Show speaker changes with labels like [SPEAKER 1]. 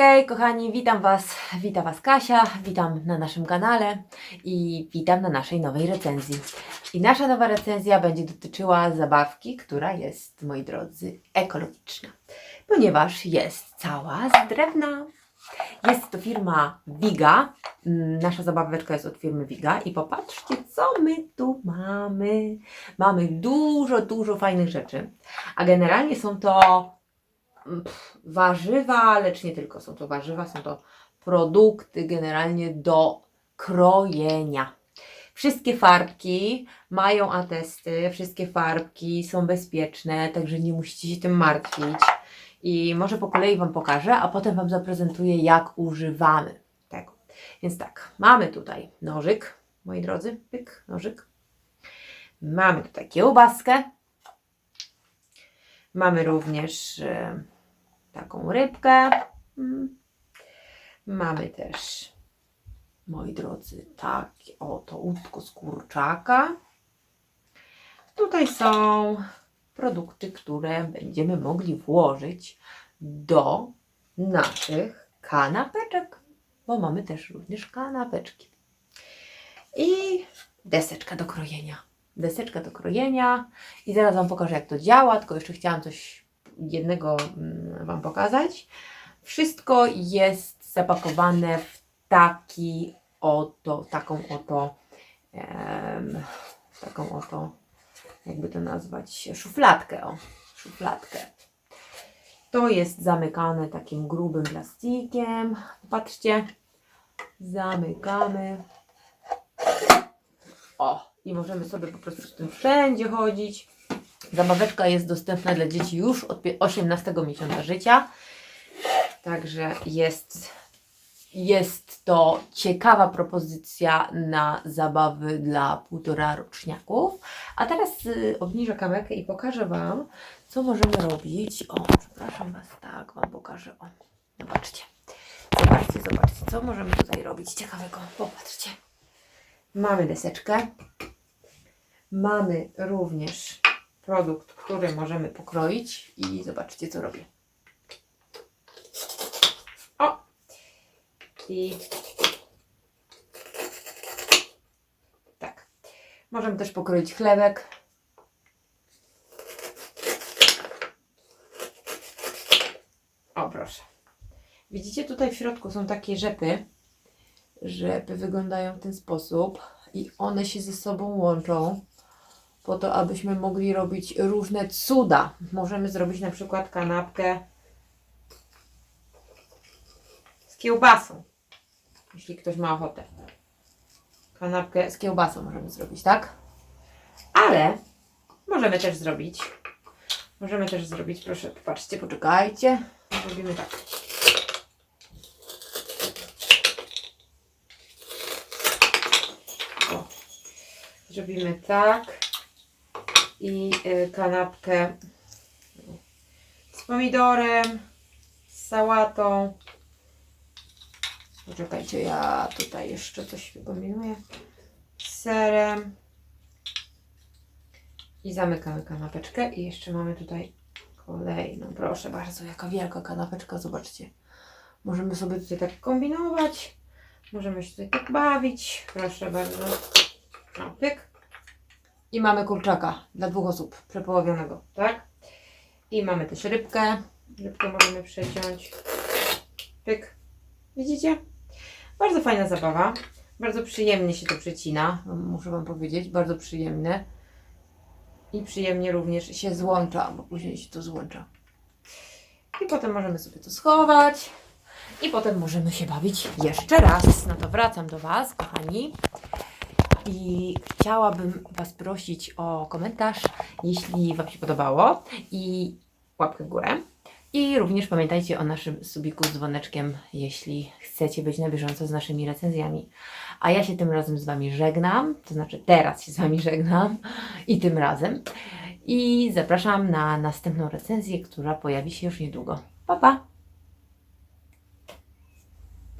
[SPEAKER 1] Hej kochani, witam Was, witam Was Kasia, witam na naszym kanale i witam na naszej nowej recenzji. I nasza nowa recenzja będzie dotyczyła zabawki, która jest, moi drodzy, ekologiczna, ponieważ jest cała z drewna. Jest to firma Viga. Mm, Nasza zabaweczka jest od firmy Viga i popatrzcie, co my tu mamy. Mamy dużo, dużo fajnych rzeczy, a generalnie są to pff, warzywa, lecz nie tylko są to warzywa, są to produkty generalnie do krojenia. Wszystkie farbki mają atesty, wszystkie farbki są bezpieczne, także nie musicie się tym martwić. I może po kolei Wam pokażę, a potem Wam zaprezentuję, jak używamy tego. Więc tak, mamy tutaj nożyk, moi drodzy, pyk, nożyk. Mamy tutaj kiełbaskę. Mamy również taką rybkę. Mm. Mamy też, moi drodzy, takie oto łódko z kurczaka. Tutaj są produkty, które będziemy mogli włożyć do naszych kanapeczek, bo mamy też również kanapeczki. I deseczka do krojenia. Deseczka do krojenia i zaraz Wam pokażę jak to działa, tylko jeszcze chciałam coś jednego mm, Wam pokazać. Wszystko jest zapakowane w taki oto, taką oto, em, taką oto, jakby to nazwać, szufladkę, o, szufladkę. To jest zamykane takim grubym plastikiem. Patrzcie, zamykamy. O, i możemy sobie po prostu z tym wszędzie chodzić. Zabaweczka jest dostępna dla dzieci już od pie- 18 miesiąca życia. Także jest, jest to ciekawa propozycja na zabawy dla półtora roczniaków. A teraz y, obniżę kamerkę i pokażę Wam, co możemy robić. O, przepraszam Was, tak Wam pokażę. O, zobaczcie. Zobaczcie, zobaczcie, co możemy tutaj robić ciekawego. Popatrzcie. Mamy deseczkę. Mamy również produkt, który możemy pokroić i zobaczcie, co robię. O! I tak. Możemy też pokroić chlebek. O, proszę. Widzicie, tutaj w środku są takie rzepy. Rzepy wyglądają w ten sposób i one się ze sobą łączą po to, abyśmy mogli robić różne cuda. Możemy zrobić na przykład kanapkę z kiełbasą, jeśli ktoś ma ochotę. Kanapkę z kiełbasą możemy zrobić, tak? Ale możemy też zrobić, możemy też zrobić, proszę, popatrzcie, poczekajcie. Zrobimy tak. O. Zrobimy tak i y, kanapkę z pomidorem, z sałatą. Poczekajcie, ja tutaj jeszcze coś kombinuję. Z serem. I zamykamy kanapeczkę. I jeszcze mamy tutaj kolejną. Proszę bardzo, jaka wielka kanapeczka, zobaczcie. Możemy sobie tutaj tak kombinować. Możemy się tutaj tak bawić. Proszę bardzo. O, pyk. I mamy kurczaka dla dwóch osób przepołowionego, tak? I mamy też rybkę. Rybkę możemy przeciąć. Pyk. Widzicie? Bardzo fajna zabawa. Bardzo przyjemnie się to przecina, muszę Wam powiedzieć. Bardzo przyjemne. I przyjemnie również się złącza, bo później się to złącza. I potem możemy sobie to schować. I potem możemy się bawić jeszcze raz. No to wracam do Was, kochani. I chciałabym Was prosić o komentarz, jeśli Wam się podobało i łapkę w górę. I również pamiętajcie o naszym subiku z dzwoneczkiem, jeśli chcecie być na bieżąco z naszymi recenzjami. A ja się tym razem z Wami żegnam, to znaczy teraz się z Wami żegnam i tym razem. I zapraszam na następną recenzję, która pojawi się już niedługo. Pa, pa!